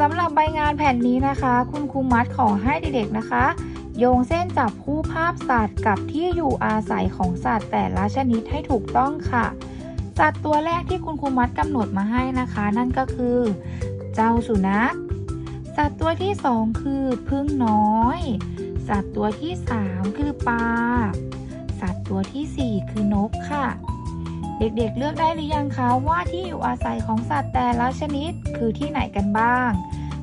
สำหรับใบงานแผ่นนี้นะคะ คุณครูมัดขอให้เด็กๆนะคะ โยงเส้นจับคู่ภาพสัตว์กับที่อยู่อาศัยของสัตว์ แต่ละชนิดให้ถูกต้องค่ะ สัตว์ตัวแรกที่คุณครูมัดกำหนดมาให้นะคะ นั่นก็คือ เจ้าสุนัข สัตว์ตัวที่สองคือพึ่งน้อย สัตว์ตัวที่สามคือปลาสัตว์ตัวที่สี่คือนกค่ะ เด็กๆเลือกได้หรือยังคะว่าที่อยู่อาศัยของสัตว์แต่ละชนิดคือที่ไหนกันบ้าง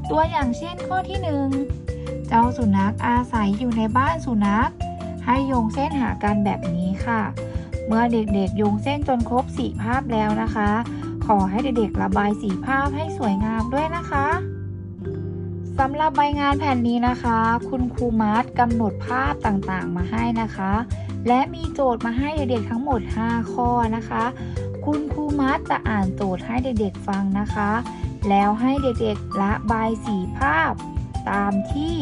ตัวอย่างเช่นข้อที่หนึ่งเจ้าสุนัขอาศัยอยู่ในบ้านสุนัข ให้โยงเส้นหากันแบบนี้ค่ะ เมื่อเด็กๆโยงเส้นจนครบสี่ภาพแล้วนะคะ ขอให้เด็กๆระบายสีภาพให้สวยงามด้วยนะคะ สำหรับใบงานแผ่นนี้นะคะ คุณครูมาร์ทกำหนดภาพต่างๆ มาให้นะคะ และมีโจทย์มาให้เด็กๆทั้งหมด 5 ข้อนะคะ คุณครูมัดจะอ่านโจทย์ให้เด็กๆฟังนะคะ แล้วให้เด็กๆระบายสีภาพ ตามที่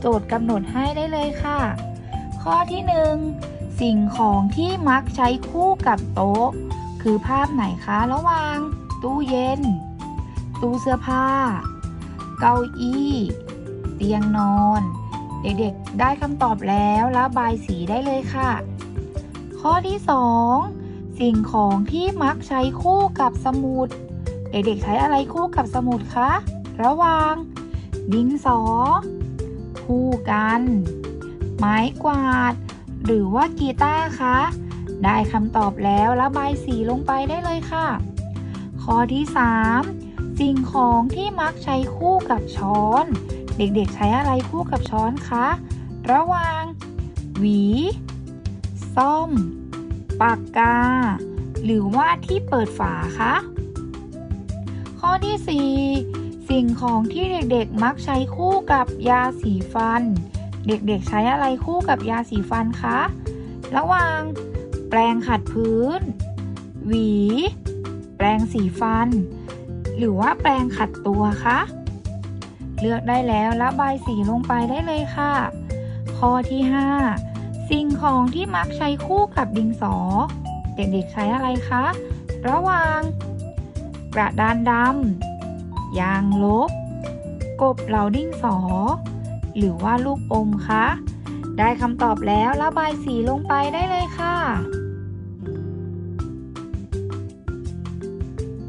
โจทย์กำหนดให้ได้เลยค่ะ ข้อที่ 1 สิ่งของที่มักใช้คู่กับโต๊ะ คือภาพไหนคะระหว่างตู้เย็น ตู้เสื้อผ้า เก้าอี้ เตียงนอน เด็กๆ ได้คำตอบแล้วระบายสีได้เลยค่ะ ข้อที่ 2 สิ่งของที่มักใช้คู่กับสมุด เด็กๆ ใช้อะไรคู่กับสมุดคะ ระหว่าง ดินสอ คู่กัน ไม้กวาด หรือว่ากีตาร์คะ ได้คำตอบแล้วระบายสีลงไปได้เลยค่ะ ข้อที่ 3 สิ่งของที่มักใช้คู่กับช้อน เด็กๆใช้อะไรคู่กับช้อนคะ ระหว่าง หวีส้อม ปากกา หรือว่าที่เปิดฝาคะ ข้อที่ 4 สิ่งของที่เด็กๆมักใช้คู่กับยาสีฟัน เด็กๆใช้อะไรคู่กับยาสีฟันคะ ระหว่าง แปรงขัดพื้น หวี แปรงสีฟัน หรือว่าแปรงขัดตัวคะ เลือกได้แล้วระบายสีลงไปได้เลยค่ะ ข้อที่ 5 สิ่งของที่มักใช้คู่กับดินสอ เด็กๆใช้อะไรคะ ระหว่าง กระดานดำยางลบ กบเหลาดิ้งสอ หรือว่าลูกอมคะ ได้คำตอบแล้วระบายสีลงไปได้เลยค่ะ